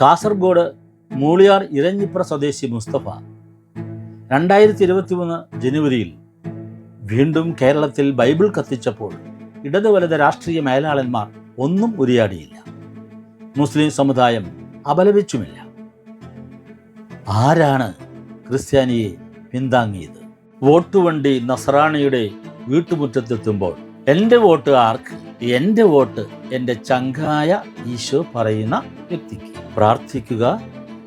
കാസർഗോഡ് മൂളിയാർ ഇരഞ്ഞിപ്ര സ്വദേശി മുസ്തഫ രണ്ടായിരത്തി ഇരുപത്തി മൂന്ന് ജനുവരിയിൽ വീണ്ടും കേരളത്തിൽ ബൈബിൾ കത്തിച്ചപ്പോൾ ഇടതു വലത് രാഷ്ട്രീയ മേലാളന്മാർ ഒന്നും ഉരിയാടിയില്ല. മുസ്ലിം സമുദായം അപലപിച്ചുമില്ല. ആരാണ് ക്രിസ്ത്യാനിയെ പിന്താങ്ങിയത്? വോട്ടുവണ്ടി നസറാണിയുടെ വീട്ടുമുറ്റത്തെത്തുമ്പോൾ എന്റെ വോട്ട് ആർക്ക്? എന്റെ വോട്ട്? എന്റെ ചങ്കായ ഈശോ പറയുന്ന വ്യക്തിക്ക്. പ്രാർത്ഥിക്കുക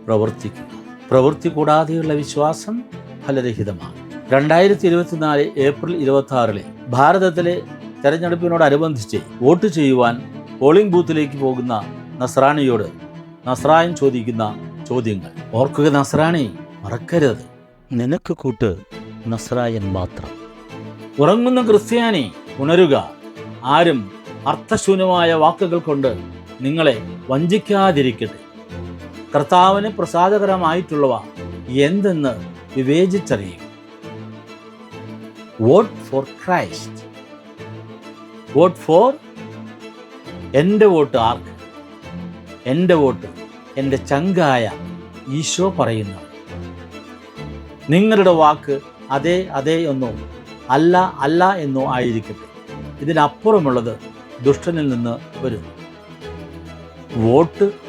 പ്രവർത്തിക്കുക. പ്രവൃത്തി കൂടാതെയുള്ള വിശ്വാസം ഫലരഹിതമാണ്. രണ്ടായിരത്തി ഇരുപത്തിനാല് ഏപ്രിൽ ഇരുപത്തി ആറിലെ ഭാരതത്തിലെ തെരഞ്ഞെടുപ്പിനോടനുബന്ധിച്ച് വോട്ട് ചെയ്യുവാൻ പോളിംഗ് ബൂത്തിലേക്ക് പോകുന്ന നസ്രാണിയോട് നസ്രായൻ ചോദിക്കുന്ന ചോദ്യങ്ങൾ. ഓർക്കുക നസ്രാണി മറക്കരുത്. നിനക്ക് കൂട്ട് നസ്രായൻ മാത്രം. ഉറങ്ങുന്ന ക്രിസ്ത്യാനി ഉണരുക. ആരും അർത്ഥശൂന്യമായ വാക്കുകൾ കൊണ്ട് നിങ്ങളെ വഞ്ചിക്കാതിരിക്കട്ടെ. കർത്താവിന് പ്രസാദകരമായിട്ടുള്ളവ എന്തെന്ന് വിവേചിച്ചറിയും. Vote for Christ vote for എന്റെ വോട്ട് ആർക്ക്? എന്റെ വോട്ട് എന്റെ ചങ്കായ ഈശോ പറയുന്നു. നിങ്ങളുടെ വാക്ക് അതെ അതെ എന്നോ അല്ല അല്ല എന്നോ ആയിരിക്കട്ടെ. ഇതിനപ്പുറമുള്ളത് ദുഷ്ടനിൽ നിന്ന് വരുന്നു. വോട്ട്